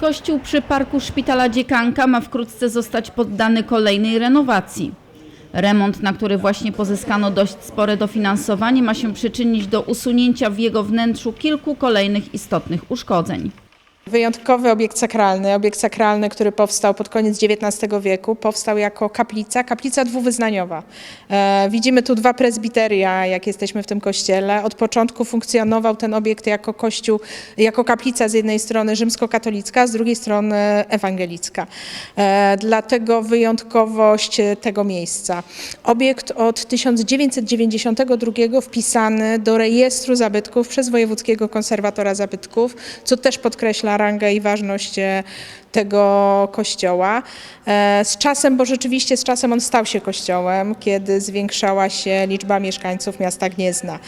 Kościół przy parku Szpitala Dziekanka ma wkrótce zostać poddany kolejnej renowacji. Remont, na który właśnie pozyskano dość spore dofinansowanie, ma się przyczynić do usunięcia w jego wnętrzu kilku kolejnych istotnych uszkodzeń. Wyjątkowy obiekt sakralny, obiekt sakralny, który powstał pod koniec XIX wieku, powstał jako kaplica, kaplica dwuwyznaniowa. E, widzimy tu dwa prezbiteria, jak jesteśmy w tym kościele. Od początku funkcjonował ten obiekt jako kościół, jako kaplica z jednej strony rzymskokatolicka, z drugiej strony ewangelicka. E, dlatego wyjątkowość e, tego miejsca. Obiekt od 1992 wpisany do rejestru zabytków przez Wojewódzkiego Konserwatora Zabytków, co też podkreśla rangę i ważność e, tego kościoła. E, Z czasem, bo rzeczywiście z czasem on stał się kościołem, kiedy zwiększała się liczba mieszkańców miasta Gniezna.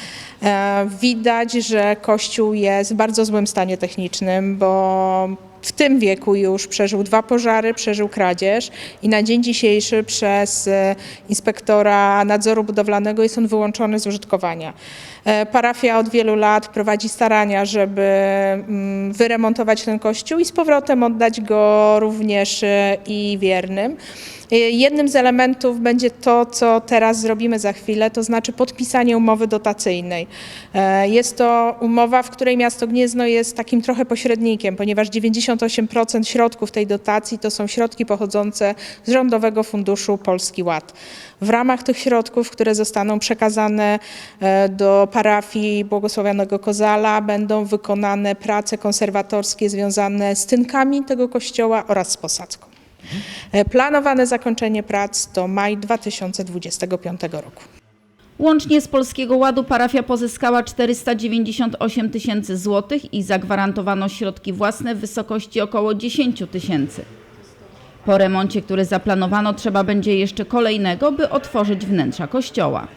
E, Widać, że kościół jest w bardzo złym stanie technicznym, bo w tym wieku już przeżył dwa pożary, przeżył kradzież i na dzień dzisiejszy przez e, inspektora nadzoru budowlanego jest on wyłączony z użytkowania. E, Parafia od wielu lat prowadzi starania, żeby mm, wyremontować ten kościół i z powrotem oddać go również e, i wiernym. E, Jednym z elementów będzie to, co teraz zrobimy za chwilę, to znaczy podpisanie umowy dotacyjnej. E, Jest to umowa, w której miasto Gniezno jest takim trochę pośrednikiem, ponieważ 98% środków tej dotacji to są środki pochodzące z Rządowego Funduszu Polski Ład. W ramach tych środków, które zostaną przekazane e, do parafii błogosławionego Kozala, będą wykonane prace konserwatorskie związane z tynkami tego kościoła oraz z posadzką. E, Planowane zakończenie prac to maj 2025 roku. Łącznie z Polskiego Ładu parafia pozyskała 498 tysięcy złotych i zagwarantowano środki własne w wysokości około 10 tysięcy. Po remoncie, który zaplanowano, trzeba będzie jeszcze kolejnego, by otworzyć wnętrza kościoła.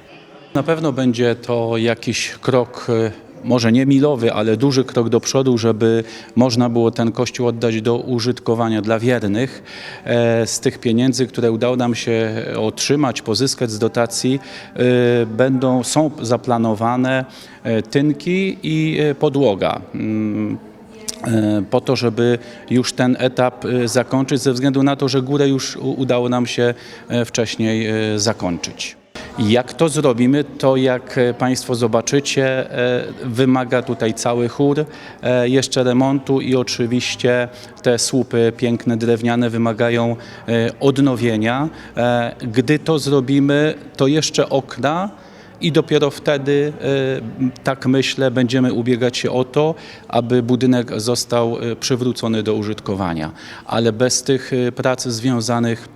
Na pewno będzie to jakiś krok, e, może nie milowy, ale duży krok do przodu, żeby można było ten kościół oddać do użytkowania dla wiernych. E, Z tych pieniędzy, które udało nam się otrzymać, pozyskać z dotacji, e, będą, są zaplanowane e, tynki i podłoga. Mm, po to, żeby już ten etap zakończyć, ze względu na to, że górę już udało nam się wcześniej zakończyć. Jak to zrobimy, to jak e, Państwo zobaczycie, e, wymaga tutaj cały chór e, jeszcze remontu i oczywiście te słupy piękne, drewniane wymagają odnowienia. Gdy to zrobimy, to jeszcze okna i dopiero wtedy, tak myślę, będziemy ubiegać się o to, aby budynek został przywrócony do użytkowania. Ale bez tych prac związanych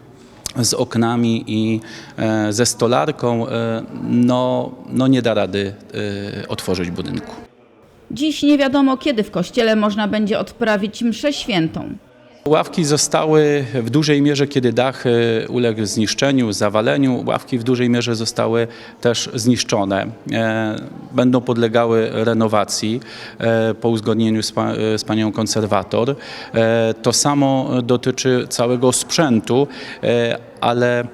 z oknami i e, ze stolarką, e, no, no nie da rady e, otworzyć budynku. Dziś nie wiadomo, kiedy w kościele można będzie odprawić mszę świętą. Ławki zostały w dużej mierze, kiedy dach e, uległ zniszczeniu, zawaleniu, ławki w dużej mierze zostały też zniszczone. E, Będą podlegały renowacji e, po uzgodnieniu z, pa, z panią konserwator. To samo dotyczy całego sprzętu, ale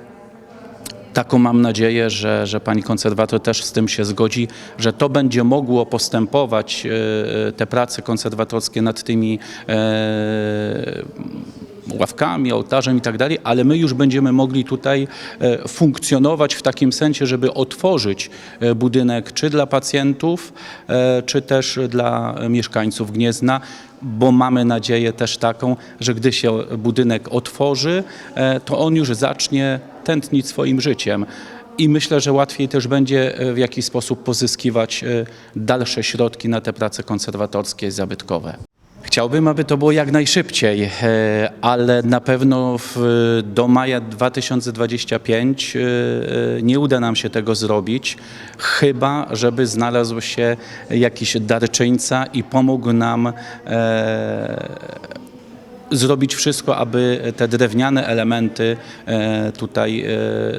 Taką mam nadzieję, że, że pani konserwator też z tym się zgodzi, że to będzie mogło postępować, e, te prace konserwatorskie nad tymi e, ławkami, ołtarzem i tak dalej, ale my już będziemy mogli tutaj e, funkcjonować w takim sensie, żeby otworzyć e, budynek czy dla pacjentów, e, czy też dla mieszkańców Gniezna, bo mamy nadzieję też taką, że gdy się budynek otworzy, to on już zacznie tętnić swoim życiem. I myślę, że łatwiej też będzie w jakiś sposób pozyskiwać dalsze środki na te prace konserwatorskie i zabytkowe. Chciałbym, aby to było jak najszybciej, e, ale na pewno w, do maja 2025 e, e, nie uda nam się tego zrobić, chyba żeby znalazł się jakiś darczyńca i pomógł nam zrobić wszystko, aby te drewniane elementy tutaj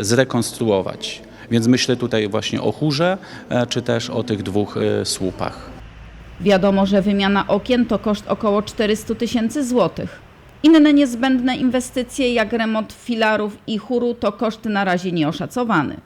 zrekonstruować. Więc myślę tutaj właśnie o chórze, czy też o tych dwóch słupach. Wiadomo, że wymiana okien to koszt około 400 tysięcy złotych. Inne niezbędne inwestycje, jak remont filarów i chóru, to koszt na razie nieoszacowany.